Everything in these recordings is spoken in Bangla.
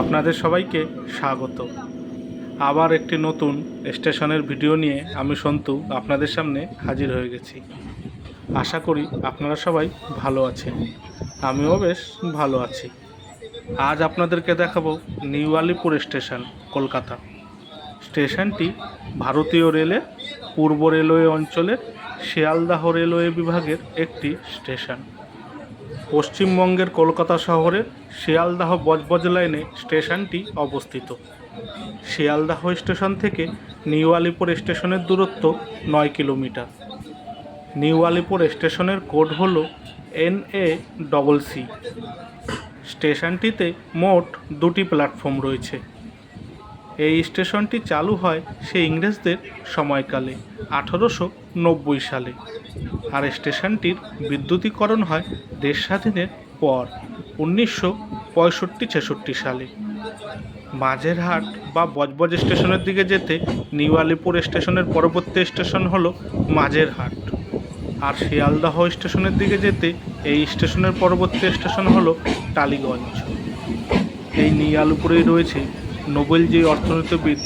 আপনাদের সবাইকে স্বাগত। আবার একটি নতুন স্টেশনের ভিডিও নিয়ে আমি সন্তু আপনাদের সামনে হাজির হয়ে গেছি। আশা করি আপনারা সবাই ভালো আছেন। আমিও বেশ ভালো আছি। আজ আপনাদেরকে দেখাবো নিউ আলিপুর স্টেশন, কলকাতা। স্টেশনটি ভারতীয় রেলের পূর্ব রেলওয়ে অঞ্চলের শিয়ালদাহ রেলওয়ে বিভাগের একটি স্টেশন। পশ্চিমবঙ্গের কলকাতা শহরের শিয়ালদাহ বজবজ লাইনে স্টেশনটি অবস্থিত। শিয়ালদাহ স্টেশন থেকে নিউ আলিপুর স্টেশনের দূরত্ব নয় কিলোমিটার। নিউ আলিপুর স্টেশনের কোড হল এন এ ডবল সি। স্টেশনটিতে মোট দুটি প্ল্যাটফর্ম রয়েছে। এই স্টেশনটি চালু হয় সে ইংরেজদের সময়কালে, আঠারোশো নব্বই সালে। আর স্টেশনটির বিদ্যুতীকরণ হয় দেশ স্বাধীনের পর, উনিশশো পঁয়ষট্টি ছেষট্টি সালে। মাঝেরহাট বা বজবজ স্টেশনের দিকে যেতে নিউ আলিপুর স্টেশনের পরবর্তী স্টেশন হলো মাঝেরহাট। আর শিয়ালদাহ স্টেশনের দিকে যেতে এই স্টেশনের পরবর্তী স্টেশন হলো টালিগঞ্জ। এই নিউ আলিপুরেই রয়েছে নোবেলজয়ী অর্থনীতিবিদ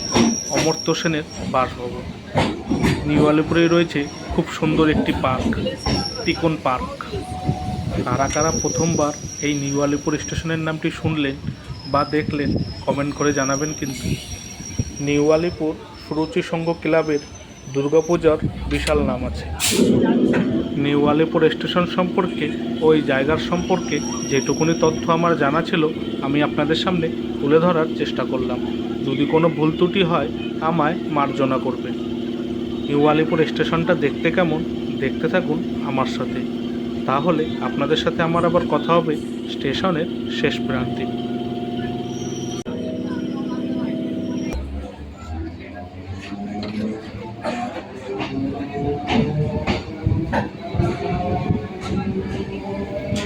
অমর্ত্য সেনের বাসভবন। নিউ আলিপুরেই রয়েছে খুব সুন্দর একটি পার্ক, তিকোন পার্ক। কারা কারা প্রথমবার এই নিউ আলিপুর স্টেশনের নামটি শুনলেন বা দেখলেন, কমেন্ট করে জানাবেন কিন্তু। নিউ আলিপুর সুরুচি সংঘ ক্লাবের দুর্গাপূজার বিশাল নাম আছে। নিউ আলিপুর স্টেশন সম্পর্কে, ওই জায়গার সম্পর্কে যেটুকুনি তথ্য আমার জানা ছিল, আমি আপনাদের সামনে তুলে ধরার চেষ্টা করলাম। যদি কোনো ভুল ত্রুটি হয়, আমায় মার্জনা করবে। নিউ আলিপুর স্টেশনটা দেখতে কেমন, দেখতে থাকুন আমার সাথে। তাহলে আপনাদের সাথে আমার আবার কথা হবে স্টেশনের শেষ প্রান্তে।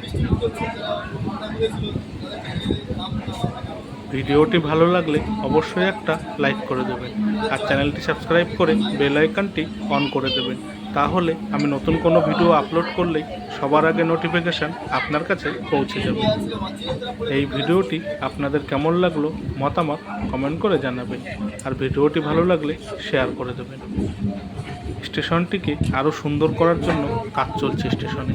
বৃষ্টি হয়েছিল তারা নাম ভিডিওটি ভালো লাগলে অবশ্যই একটা লাইক করে দেবেন আর চ্যানেলটি সাবস্ক্রাইব করে বেল আইকনটি অন করে দেবেন। তাহলে আমি নতুন কোনো ভিডিও আপলোড করলেই সবার আগে নোটিফিকেশান আপনার কাছে পৌঁছে যাবে। এই ভিডিওটি আপনাদের কেমন লাগল মতামত কমেন্ট করে জানাবেন আর ভিডিওটি ভালো লাগলে শেয়ার করে দেবেন। স্টেশনটিকে আরও সুন্দর করার জন্য কাজ চলছে স্টেশনে।